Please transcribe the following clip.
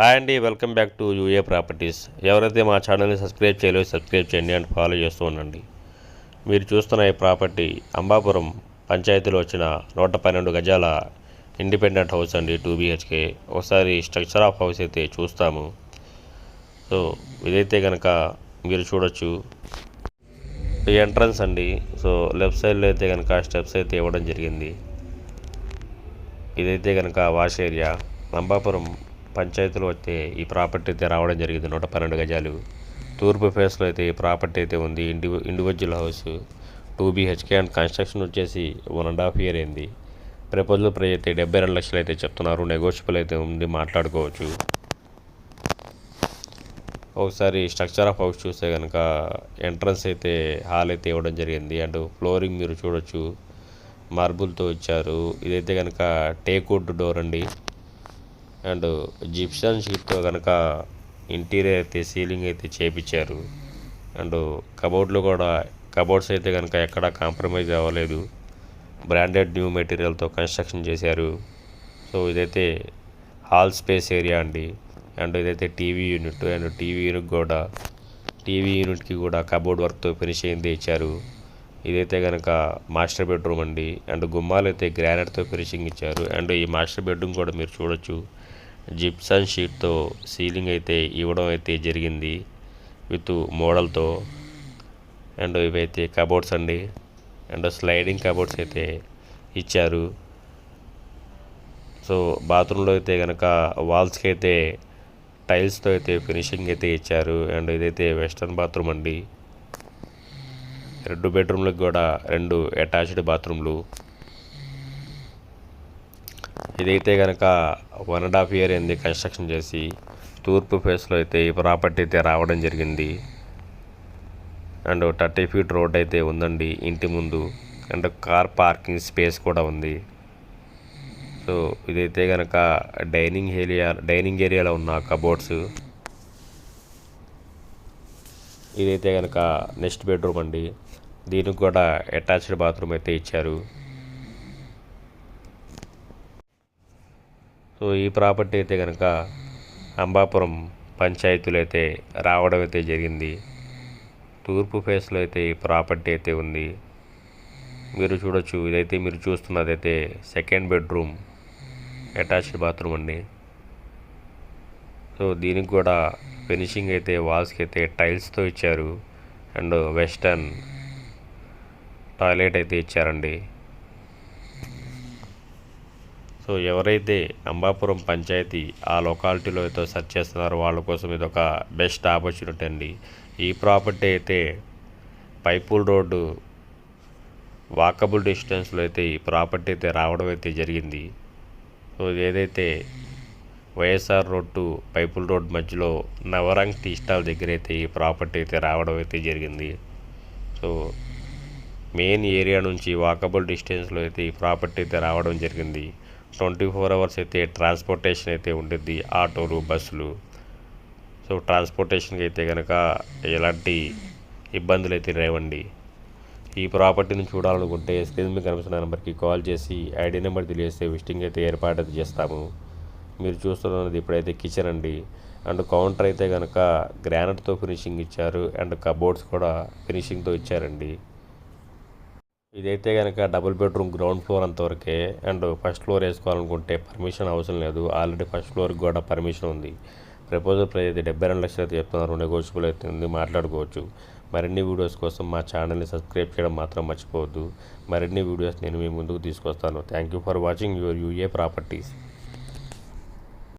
Hi అండి welcome back to UA properties. ఎవరైతే మా ఛానల్ని సబ్స్క్రైబ్ చేయలేదో సబ్స్క్రైబ్ చేయండి అండ్ ఫాలో చేస్తూ ఉండండి. మీరు చూస్తున్న ఈ ప్రాపర్టీ అంబాపురం పంచాయతీలో వచ్చిన నూట పన్నెండు గజాల ఇండిపెండెంట్ హౌస్ అండి టూ బీహెచ్కే. ఒకసారి స్ట్రక్చర్ ఆఫ్ హౌస్ అయితే చూస్తాము. సో ఇదైతే కనుక మీరు చూడొచ్చు. ఎంట్రన్స్ అండి సో లెఫ్ట్ సైడ్లో అయితే కనుక స్టెప్స్ అయితే ఇవ్వడం జరిగింది. ఇదైతే కనుక వాష్ ఏరియా. అంబాపురం పంచాయతీలో అయితే ఈ ప్రాపర్టీ అయితే రావడం జరిగింది. నూట పన్నెండు గజాలు. తూర్పు ఫేస్లో అయితే ఈ ప్రాపర్టీ అయితే ఉంది. ఇండి individual house. Two BHK and construction వచ్చేసి వన్ అండ్ హాఫ్ ఇయర్ అయింది. ప్రపోజల్ ప్రైజ్ అయితే డెబ్బై రెండు లక్షలు అయితే చెప్తున్నారు. నెగోషియబుల్ అయితే ఉంది. మాట్లాడుకోవచ్చు. ఒకసారి స్ట్రక్చర్ ఆఫ్ హౌస్ చూస్తే కనుక ఎంట్రన్స్ అయితే హాల్ అయితే ఇవ్వడం జరిగింది. అండ్ ఫ్లోరింగ్ మీరు చూడొచ్చు. మార్బుల్తో ఇచ్చారు. ఇదైతే కనుక టేక్వుడ్ డోర్ అండి. అండ్ జిప్సన్ షీట్తో కనుక ఇంటీరియర్ అయితే సీలింగ్ అయితే చేపించారు అండ్ కబోర్డ్లో కూడా కబోర్డ్స్ అయితే కనుక ఎక్కడ కాంప్రమైజ్ అవ్వలేదు. బ్రాండెడ్ న్యూ మెటీరియల్తో కన్స్ట్రక్షన్ చేశారు. సో ఇదైతే హాల్ స్పేస్ ఏరియా అండి. అండ్ ఇదైతే TV unit. And TV unit కూడా టీవీ యూనిట్కి కూడా కబోర్డ్ వర్క్తో ఫినిష్ అయింది ఇచ్చారు. ఇదైతే కనుక మాస్టర్ బెడ్రూమ్ అండి. అండ్ గుమ్మాలు అయితే గ్రానైట్తో ఫినిషింగ్ ఇచ్చారు. అండ్ ఈ మాస్టర్ బెడ్రూమ్ కూడా మీరు చూడొచ్చు. జిప్సన్ షీట్తో సీలింగ్ అయితే ఇవ్వడం అయితే జరిగింది విత్ మోడల్తో. అండ్ ఇవైతే కబోర్డ్స్ అండి. అండ్ స్లైడింగ్ కబోర్డ్స్ అయితే ఇచ్చారు. సో బాత్రూంలో అయితే కనుక వాల్స్కి అయితే టైల్స్తో అయితే ఫినిషింగ్ అయితే ఇచ్చారు. అండ్ ఇదైతే వెస్ట్రన్ బాత్రూమ్ అండి. రెండు బెడ్రూమ్లకు కూడా రెండు అటాచ్డ్ బాత్రూమ్లు. ఇదైతే కనుక వన్ అండ్ హాఫ్ ఇయర్ అయింది కన్స్ట్రక్షన్ చేసి తూర్పు ఫేస్లో అయితే ఈ ప్రాపర్టీ అయితే రావడం జరిగింది. అండ్ థర్టీ ఫీట్ రోడ్ అయితే ఉందండి ఇంటి ముందు. అండ్ కార్ పార్కింగ్ స్పేస్ కూడా ఉంది. సో ఇదైతే కనుక డైనింగ్ ఏరియా డైనింగ్ ఏరియాలో ఉన్న కబోర్డ్స్. ఇదైతే కనుక నెక్స్ట్ బెడ్రూమ్ అండి. దీనికి కూడా అటాచ్డ్ బాత్రూమ్ అయితే ఇచ్చారు. సో ఈ ప్రాపర్టీ అయితే కనుక అంబాపురం పంచాయతీలో అయితే రావడం అయితే జరిగింది. తూర్పు ఫేస్లో అయితే ఈ ప్రాపర్టీ అయితే ఉంది. మీరు చూడొచ్చు ఇదైతే మీరు చూస్తున్నదైతే సెకండ్ బెడ్రూమ్ అటాచ్డ్ బాత్రూమ్ అండి. సో దీనికి కూడా ఫినిషింగ్ అయితే వాల్స్కి అయితే టైల్స్తో ఇచ్చారు. అండ్ వెస్టర్న్ టాయిలెట్ అయితే ఇచ్చారండి. సో ఎవరైతే అంబాపురం పంచాయతీ ఆ లొకాలిటీలో అయితే సెర్చ్ చేస్తున్నారో వాళ్ళ కోసం ఇది ఒక బెస్ట్ ఆపర్చునిటీ అండి. ఈ ప్రాపర్టీ అయితే పైపుల్ రోడ్డు వాకబుల్ డిస్టెన్స్లో అయితే ఈ ప్రాపర్టీ అయితే రావడం అయితే జరిగింది. సో ఏదైతే వైఎస్ఆర్ రోడ్ టు పైపుల్ రోడ్ మధ్యలో నవరంగ్ టీ స్టాల్ దగ్గర అయితే ఈ ప్రాపర్టీ అయితే రావడం అయితే జరిగింది. సో మెయిన్ ఏరియా నుంచి వాకబుల్ డిస్టెన్స్లో అయితే ఈ ప్రాపర్టీ అయితే రావడం జరిగింది. ట్వంటీ ఫోర్ అవర్స్ అయితే ట్రాన్స్పోర్టేషన్ అయితే ఉంటుంది ఆటోలు బస్సులు. సో ట్రాన్స్పోర్టేషన్కి అయితే కనుక ఎలాంటి ఇబ్బందులు అయితే లేవండి. ఈ ప్రాపర్టీని చూడాలనుకుంటే స్క్రీన్ మీద కనిపిస్తున్న నెంబర్కి కాల్ చేసి ఐడి నెంబర్ తెలియజేస్తే విజిటింగ్ అయితే ఏర్పాటు చేస్తాము. మీరు చూస్తున్నది ఇప్పుడైతే కిచెన్ అండి. అండ్ కౌంటర్ అయితే కనుక గ్రానైట్తో ఫినిషింగ్ ఇచ్చారు. అండ్ కబోర్డ్స్ కూడా ఫినిషింగ్తో ఇచ్చారండి. ఇదైతే కనుక డబుల్ బెడ్రూమ్ గ్రౌండ్ ఫ్లోర్ అంతవరకే అండ్ ఫస్ట్ ఫ్లోర్ వేసుకోవాలనుకుంటే పర్మిషన్ అవసరం లేదు. ఆల్రెడీ ఫస్ట్ ఫ్లోర్కి కూడా పర్మిషన్ ఉంది. ప్రపోజల్ ప్రైస్ అయితే డెబ్బై రెండు లక్షలు అయితే చెప్తున్నారు. నెగోషియబుల్ అవుతుంది మాట్లాడుకోవచ్చు. మరిన్ని వీడియోస్ కోసం మా ఛానల్ని సబ్స్క్రైబ్ చేయడం మాత్రం మర్చిపోవద్దు. మరిన్ని వీడియోస్ నేను మీ ముందుకు తీసుకొస్తాను. Thank you for watching your UA properties